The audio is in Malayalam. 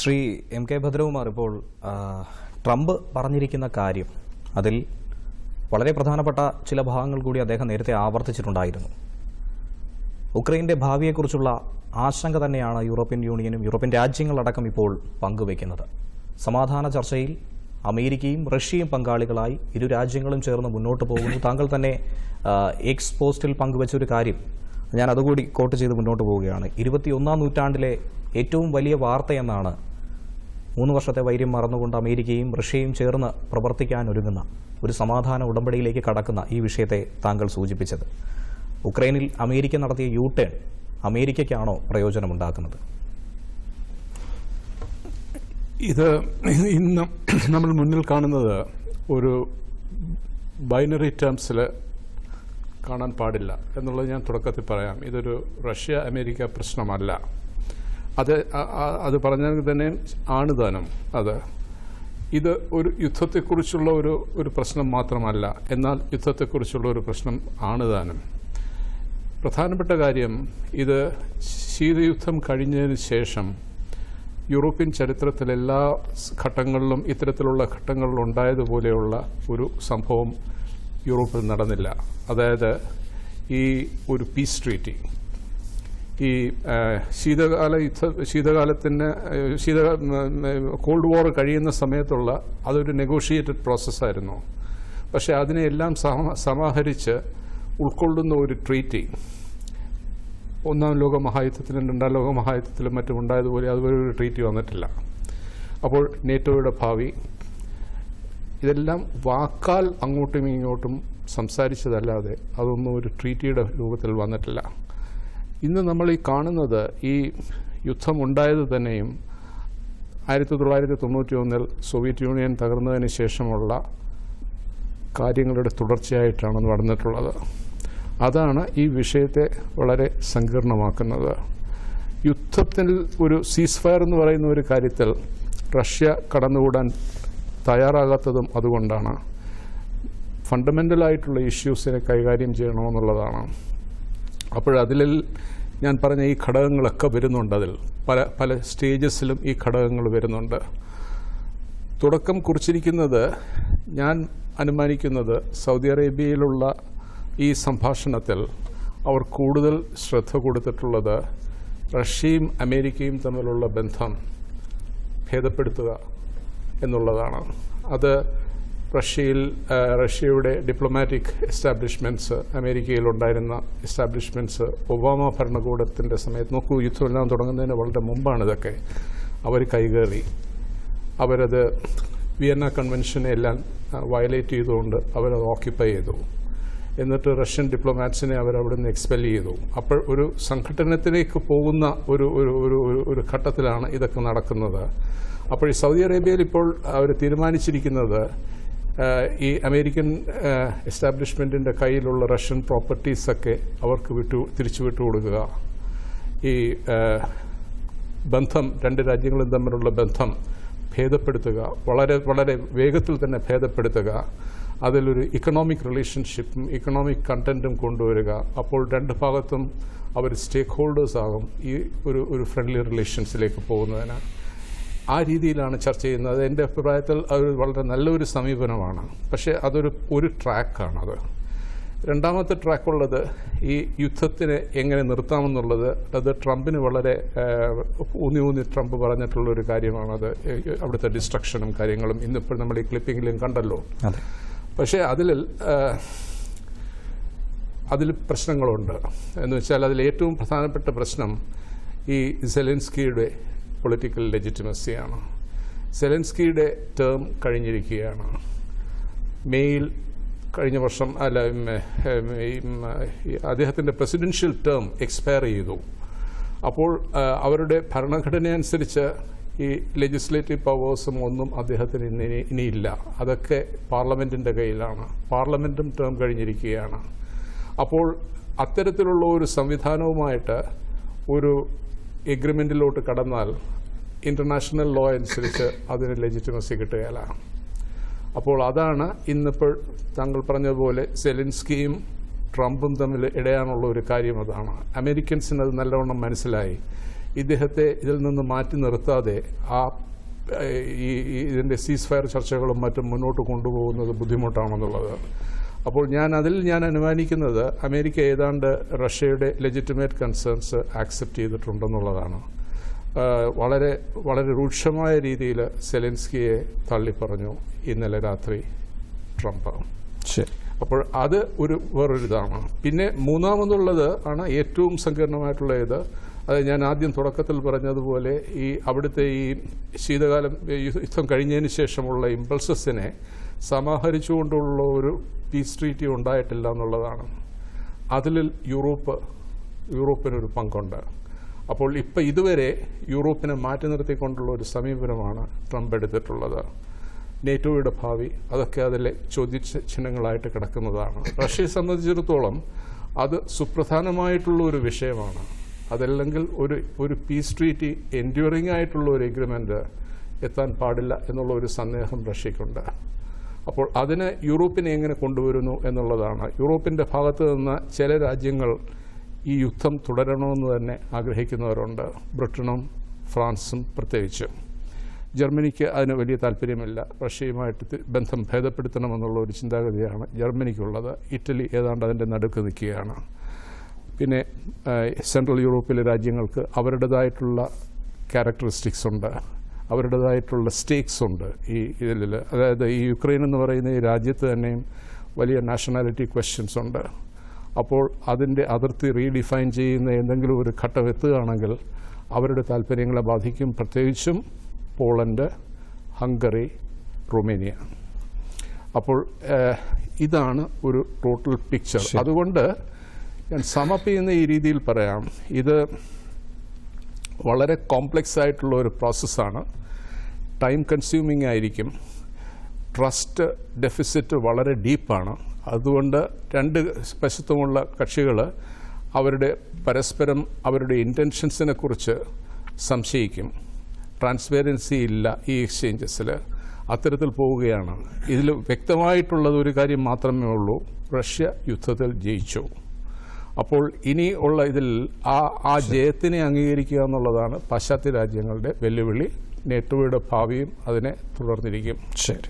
ശ്രീ എം കെ ഭദ്രകുമാർ ഇപ്പോൾ ട്രംപ് പറഞ്ഞിരിക്കുന്ന കാര്യം അതിൽ വളരെ പ്രധാനപ്പെട്ട ചില ഭാഗങ്ങൾ കൂടി അദ്ദേഹം നേരത്തെ ആവർത്തിച്ചിട്ടുണ്ടായിരുന്നു. ഉക്രൈന്റെ ഭാവിയെക്കുറിച്ചുള്ള ആശങ്ക തന്നെയാണ് യൂറോപ്യൻ യൂണിയനും യൂറോപ്യൻ രാജ്യങ്ങളടക്കം ഇപ്പോൾ പങ്കുവയ്ക്കുന്നത്. സമാധാന ചർച്ചയിൽ അമേരിക്കയും റഷ്യയും പങ്കാളികളായി ഇരു രാജ്യങ്ങളും ചേർന്ന് മുന്നോട്ട് പോകുന്നു. താങ്കൾ തന്നെ എക്സ് പോസ്റ്റിൽ പങ്കുവച്ച ഒരു കാര്യം ഞാൻ അതുകൂടി കോട്ട് ചെയ്ത് മുന്നോട്ട് പോവുകയാണ്. ഇരുപത്തിയൊന്നാം നൂറ്റാണ്ടിലെ ഏറ്റവും വലിയ വാർത്തയെന്നാണ് മൂന്ന് വർഷത്തെ വൈര്യം മറന്നുകൊണ്ട് അമേരിക്കയും റഷ്യയും ചേർന്ന് പ്രവർത്തിക്കാൻ ഒരുങ്ങുന്ന ഒരു സമാധാന ഉടമ്പടിയിലേക്ക് കടക്കുന്ന ഈ വിഷയത്തെ താങ്കൾ സൂചിപ്പിച്ചത്. ഉക്രൈനിൽ അമേരിക്ക നടത്തിയ യു ടേൺ അമേരിക്കയ്ക്കാണോ പ്രയോജനമുണ്ടാക്കുന്നത്? ഇത് ഇന്ന് നമ്മൾ മുന്നിൽ കാണുന്നത് ഒരു ബൈനറി ടേംസിൽ കാണാൻ പാടില്ല എന്നുള്ളത് ഞാൻ തുടക്കത്തിൽ പറയാം. ഇതൊരു റഷ്യ അമേരിക്ക പ്രശ്നമല്ല. അത് അത് പറഞ്ഞാൽ തന്നെ ആണുദാനം. അത് ഇത് ഒരു യുദ്ധത്തെക്കുറിച്ചുള്ള ഒരു ഒരു പ്രശ്നം മാത്രമല്ല. എന്നാൽ യുദ്ധത്തെക്കുറിച്ചുള്ള ഒരു പ്രശ്നം ആണുദാനം. പ്രധാനപ്പെട്ട കാര്യം ഇത് ശീതയുദ്ധം കഴിഞ്ഞതിന് ശേഷം യൂറോപ്യൻ ചരിത്രത്തിൽ എല്ലാ ഘട്ടങ്ങളിലും ഇത്തരത്തിലുള്ള ഘട്ടങ്ങളിൽ ഉണ്ടായതുപോലെയുള്ള ഒരു സംഭവം യൂറോപ്പിൽ നടന്നില്ല. അതായത് ഈ ഒരു പീസ് ട്രീറ്റി. ഈ ശീതകാല യുദ്ധ ശീതകാലത്തിന് ശീത കോൾഡ് വാർ കഴിയുന്ന സമയത്തുള്ള അതൊരു നെഗോഷിയേറ്റഡ് പ്രോസസ്സായിരുന്നു പക്ഷേ അതിനെയെല്ലാം സമാഹരിച്ച് ഉൾക്കൊള്ളുന്ന ഒരു ട്രീറ്റി ഒന്നാം ലോക മഹായുദ്ധത്തിലും രണ്ടാം ലോക മഹായുദ്ധത്തിലും മറ്റും ഉണ്ടായതുപോലെ അതുപോലെ ഒരു ട്രീറ്റി വന്നിട്ടില്ല. അപ്പോൾ നേറ്റോയുടെ ഭാവി ഇതെല്ലാം വാക്കാൽ അങ്ങോട്ടും ഇങ്ങോട്ടും സംസാരിച്ചതല്ലാതെ അതൊന്നും ഒരു ട്രീറ്റിയുടെ രൂപത്തിൽ വന്നിട്ടില്ല. ഇന്ന് നമ്മൾ ഈ കാണുന്നത് ഈ യുദ്ധമുണ്ടായത് തന്നെയും ആയിരത്തി തൊള്ളായിരത്തി തൊണ്ണൂറ്റി ഒന്നിൽ സോവിയറ്റ് യൂണിയൻ തകർന്നതിന് ശേഷമുള്ള കാര്യങ്ങളുടെ തുടർച്ചയായിട്ടാണ് നടന്നിട്ടുള്ളത് അതാണ് ഈ വിഷയത്തെ വളരെ സങ്കീർണമാക്കുന്നത്. യുദ്ധത്തിൽ ഒരു സീസ് ഫയർ എന്ന് പറയുന്ന ഒരു കാര്യത്തിൽ റഷ്യ കടന്നുകൂടാൻ തയ്യാറാകാത്തതും അതുകൊണ്ടാണ്. ഫണ്ടമെന്റലായിട്ടുള്ള ഇഷ്യൂസിനെ കൈകാര്യം ചെയ്യണമെന്നുള്ളതാണ്. അപ്പോഴതിൽ ഞാൻ പറഞ്ഞ ഈ ഘടകങ്ങളൊക്കെ വരുന്നുണ്ട് അതിൽ. പല പല സ്റ്റേജസിലും ഈ ഘടകങ്ങൾ വരുന്നുണ്ട്. തുടക്കം കുറിച്ചിരിക്കുന്നത് ഞാൻ അനുമാനിക്കുന്നത് സൗദി അറേബ്യയിലുള്ള ഈ സംഭാഷണത്തിൽ അവർ കൂടുതൽ ശ്രദ്ധ കൊടുത്തിട്ടുള്ളത് റഷ്യയും അമേരിക്കയും തമ്മിലുള്ള ബന്ധം ഭേദപ്പെടുത്തുക എന്നുള്ളതാണ്. അത് റഷ്യയിൽ റഷ്യയുടെ ഡിപ്ലോമാറ്റിക് എസ്റ്റാബ്ലിഷ്മെന്റ്സ് അമേരിക്കയിലുണ്ടായിരുന്ന എസ്റ്റാബ്ലിഷ്മെന്റ്സ് ഒബാമ ഭരണകൂടത്തിന്റെ സമയത്ത് നോക്കൂ യുദ്ധമെല്ലാം തുടങ്ങുന്നതിന് വളരെ മുമ്പാണ് ഇതൊക്കെ. അവർ കൈകേറി. അവരത് വിയന്ന കൺവെൻഷനെ എല്ലാം വയലേറ്റ് ചെയ്തുകൊണ്ട് അവരത് ഓക്യുപ്പൈ ചെയ്തു. എന്നിട്ട് റഷ്യൻ ഡിപ്ലോമാറ്റ്സിനെ അവരവിടെ നിന്ന് എക്സ്പെൽ ചെയ്തു. അപ്പോൾ ഒരു സംഘടനത്തിലേക്ക് പോകുന്ന ഒരു ഒരു ഒരു ഒരു- ഘട്ടത്തിലാണ് ഇതൊക്കെ നടക്കുന്നത്. അപ്പോൾ സൗദി അറേബ്യയിൽ ഇപ്പോൾ അവർ തീരുമാനിച്ചിരിക്കുന്നത് ഈ അമേരിക്കൻ എസ്റ്റാബ്ലിഷ്മെന്റിന്റെ കയ്യിലുള്ള റഷ്യൻ പ്രോപ്പർട്ടീസൊക്കെ അവർക്ക് വിട്ടു തിരിച്ചു വിട്ടു കൊടുക്കുക. ഈ ബന്ധം രണ്ട് രാജ്യങ്ങളും തമ്മിലുള്ള ബന്ധം ഭേദപ്പെടുത്തുക വളരെ വളരെ വേഗത്തിൽ തന്നെ ഭേദപ്പെടുത്തുക അതിലൊരു ഇക്കണോമിക് റിലേഷൻഷിപ്പും ഇക്കണോമിക് കണ്ടന്റും കൊണ്ടുവരിക. അപ്പോൾ രണ്ട് ഭാഗത്തും അവർ സ്റ്റേക്ക് ഹോൾഡേഴ്സ് ആകും ഈ ഒരു ഒരു ഫ്രണ്ട്ലി റിലേഷൻസിലേക്ക് പോകുന്നതിന്. ആ രീതിയിലാണ് ചർച്ച ചെയ്യുന്നത്. എന്റെ അഭിപ്രായത്തിൽ അത് വളരെ നല്ലൊരു സമീപനമാണ്. പക്ഷേ അതൊരു ഒരു ട്രാക്കാണത് രണ്ടാമത്തെ ട്രാക്കുള്ളത് ഈ യുദ്ധത്തിനെ എങ്ങനെ നിർത്താമെന്നുള്ളത്. അത് ട്രംപിന് വളരെ ഊന്നി ഊന്നി ട്രംപ് പറഞ്ഞിട്ടുള്ളൊരു കാര്യമാണത് അവിടുത്തെ ഡിസ്ട്രക്ഷനും കാര്യങ്ങളും ഇന്നിപ്പോൾ നമ്മൾ ഈ ക്ലിപ്പിങ്ങിലും കണ്ടല്ലോ. പക്ഷേ അതിൽ അതിൽ പ്രശ്നങ്ങളുണ്ട്. എന്ന് വെച്ചാൽ അതിൽ ഏറ്റവും പ്രധാനപ്പെട്ട പ്രശ്നം ഈ സെലൻസ്കിയുടെ പൊളിറ്റിക്കൽ ലെജിറ്റിമസിയാണ് സെലൻസ്കിയുടെ ടേം കഴിഞ്ഞിരിക്കുകയാണ്. മെയ്യിൽ കഴിഞ്ഞ വർഷം അല്ല അദ്ദേഹത്തിന്റെ പ്രസിഡൻഷ്യൽ ടേം എക്സ്പയർ ചെയ്തു. അപ്പോൾ അവരുടെ ഭരണഘടന അനുസരിച്ച് ഈ ലെജിസ്ലേറ്റീവ് പവേഴ്സും ഒന്നും അദ്ദേഹത്തിന് ഇനി ഇനിയില്ല. അതൊക്കെ പാർലമെന്റിന്റെ കയ്യിലാണ്. പാർലമെന്റും ടേം കഴിഞ്ഞിരിക്കുകയാണ്. അപ്പോൾ അത്തരത്തിലുള്ള ഒരു സംവിധാനവുമായിട്ട് ഒരു എഗ്രിമെന്റിലോട്ട് കടന്നാൽ ഇന്റർനാഷണൽ ലോ അനുസരിച്ച് അതിന് ലെജിറ്റിമസി കിട്ടുകയില്ല. അപ്പോൾ അതാണ് ഇന്നിപ്പോൾ താങ്കൾ പറഞ്ഞതുപോലെ സെലിൻസ്കിയും ട്രംപും തമ്മിൽ ഇടയാനുള്ള ഒരു കാര്യം അതാണ്. അമേരിക്കൻസിന് അത് നല്ലവണ്ണം മനസ്സിലായി. ഇദ്ദേഹത്തെ ഇതിൽ നിന്ന് മാറ്റി നിർത്താതെ ആ ഈ ഇതിന്റെ സീസ് ഫയർ ചർച്ചകളും മറ്റും മുന്നോട്ട് കൊണ്ടുപോകുന്നത് ബുദ്ധിമുട്ടാണെന്നുള്ളത്. അപ്പോൾ ഞാൻ അതിൽ ഞാൻ അനുമാനിക്കുന്നത് അമേരിക്ക ഏതാണ്ട് റഷ്യയുടെ ലെജിറ്റിമേറ്റ് കൺസേൺസ് ആക്സെപ്റ്റ് ചെയ്തിട്ടുണ്ടെന്നുള്ളതാണ്. വളരെ വളരെ രൂക്ഷമായ രീതിയിൽ സെലൻസ്കിയെ തള്ളിപ്പറഞ്ഞു ഇന്നലെ രാത്രി ട്രംപ്. ശരി. അപ്പോൾ അത് ഒരു വേറൊരു ഇതാണ്. പിന്നെ മൂന്നാമതുള്ളത് ആണ് ഏറ്റവും സങ്കീർണമായിട്ടുള്ള ഇത്. അത് ഞാൻ ആദ്യം തുടക്കത്തിൽ പറഞ്ഞതുപോലെ ഈ അവിടുത്തെ ഈ ശീതകാലം യുദ്ധം കഴിഞ്ഞതിന് ശേഷമുള്ള ഇമ്പൾസസിനെ സമാഹരിച്ചുകൊണ്ടുള്ള ഒരു പീസ് ട്രീറ്റി ഉണ്ടായിട്ടില്ല എന്നുള്ളതാണ്. അതിൽ യൂറോപ്പ് യൂറോപ്പിനൊരു പങ്കുണ്ട്. അപ്പോൾ ഇപ്പം ഇതുവരെ യൂറോപ്പിനെ മാറ്റി നിർത്തിക്കൊണ്ടുള്ള ഒരു സമീപനമാണ് ട്രംപ് എടുത്തിട്ടുള്ളത്. നേറ്റോയുടെ ഭാവി അതൊക്കെ അതിലെ ചോദ്യ ചിഹ്നങ്ങളായിട്ട് കിടക്കുന്നതാണ്. റഷ്യയെ സംബന്ധിച്ചിടത്തോളം അത് സുപ്രധാനമായിട്ടുള്ള ഒരു വിഷയമാണ്. അതല്ലെങ്കിൽ ഒരു ഒരു പീസ് ട്രീറ്റി എൻഡ്യൂറിംഗ് ആയിട്ടുള്ള ഒരു എഗ്രിമെന്റ് എത്താൻ പാടില്ല എന്നുള്ള ഒരു സന്ദേഹം റഷ്യക്കുണ്ട് അപ്പോൾ അതിന് യൂറോപ്പിനെ എങ്ങനെ കൊണ്ടുവരുന്നു എന്നുള്ളതാണ്. യൂറോപ്പിന്റെ ഭാഗത്ത് നിന്ന് ചില രാജ്യങ്ങൾ ഈ യുദ്ധം തുടരണമെന്ന് തന്നെ ആഗ്രഹിക്കുന്നവരുണ്ട്. ബ്രിട്ടനും ഫ്രാൻസും പ്രത്യേകിച്ച്. ജർമ്മനിക്ക് അതിന് വലിയ താല്പര്യമില്ല. റഷ്യയുമായിട്ട് ബന്ധം ഭേദപ്പെടുത്തണമെന്നുള്ള ഒരു ചിന്താഗതിയാണ് ജർമ്മനിക്കുള്ളത്. ഇറ്റലി ഏതാണ്ട് അതിന്റെ നടുക്ക് നിൽക്കുകയാണ്. പിന്നെ സെൻട്രൽ യൂറോപ്പിലെ രാജ്യങ്ങൾക്ക് അവരുടേതായിട്ടുള്ള ക്യാരക്ടറിസ്റ്റിക്സ് ഉണ്ട്. അവരുടേതായിട്ടുള്ള സ്റ്റേക്സ് ഉണ്ട് ഈ ഇതിൽ. അതായത് ഈ യുക്രൈൻ എന്ന് പറയുന്ന ഈ രാജ്യത്ത് തന്നെയും വലിയ നാഷണാലിറ്റി ക്വസ്റ്റ്യൻസ് ഉണ്ട്. അപ്പോൾ അതിന്റെ അതിർത്തി റീഡിഫൈൻ ചെയ്യുന്ന എന്തെങ്കിലും ഒരു ഘട്ടം എത്തുകയാണെങ്കിൽ അവരുടെ താല്പര്യങ്ങളെ ബാധിക്കും. പ്രത്യേകിച്ചും പോളണ്ട് ഹംഗറി റൊമേനിയ. അപ്പോൾ ഇതാണ് ഒരു ടോട്ടൽ പിക്ചർ അതുകൊണ്ട് ഞാൻ സമപ്പ് ചെയ്യുന്ന ഈ രീതിയിൽ പറയാം. ഇത് വളരെ കോംപ്ലക്സ് ആയിട്ടുള്ള ഒരു പ്രോസസ്സാണ് ടൈം കൺസ്യൂമിംഗ് ആയിരിക്കും. ട്രസ്റ്റ് ഡെഫിസിറ്റ് വളരെ ഡീപ്പാണ് അതുകൊണ്ട് രണ്ട് വശത്തുമുള്ള കക്ഷികൾ അവരുടെ പരസ്പരം അവരുടെ ഇന്റൻഷൻസിനെ കുറിച്ച് സംശയിക്കും. ട്രാൻസ്പെറൻസി ഇല്ല ഈ എക്സ്ചേഞ്ചസിൽ അത്തരത്തിൽ പോവുകയാണ്. ഇതിൽ വ്യക്തമായിട്ടുള്ളത് ഒരു കാര്യം മാത്രമേ ഉള്ളൂ. റഷ്യ യുദ്ധത്തിൽ ജയിച്ചു. അപ്പോൾ ഇനി ഉള്ള ഇതിൽ ആ ആ ജയത്തിനെ അംഗീകരിക്കുക എന്നുള്ളതാണ് പാശ്ചാത്യ രാജ്യങ്ങളുടെ വെല്ലുവിളി. നെറ്റോയുടെ ഭാവിയും അതിനെ തുടർന്നിരിക്കും. ശരി.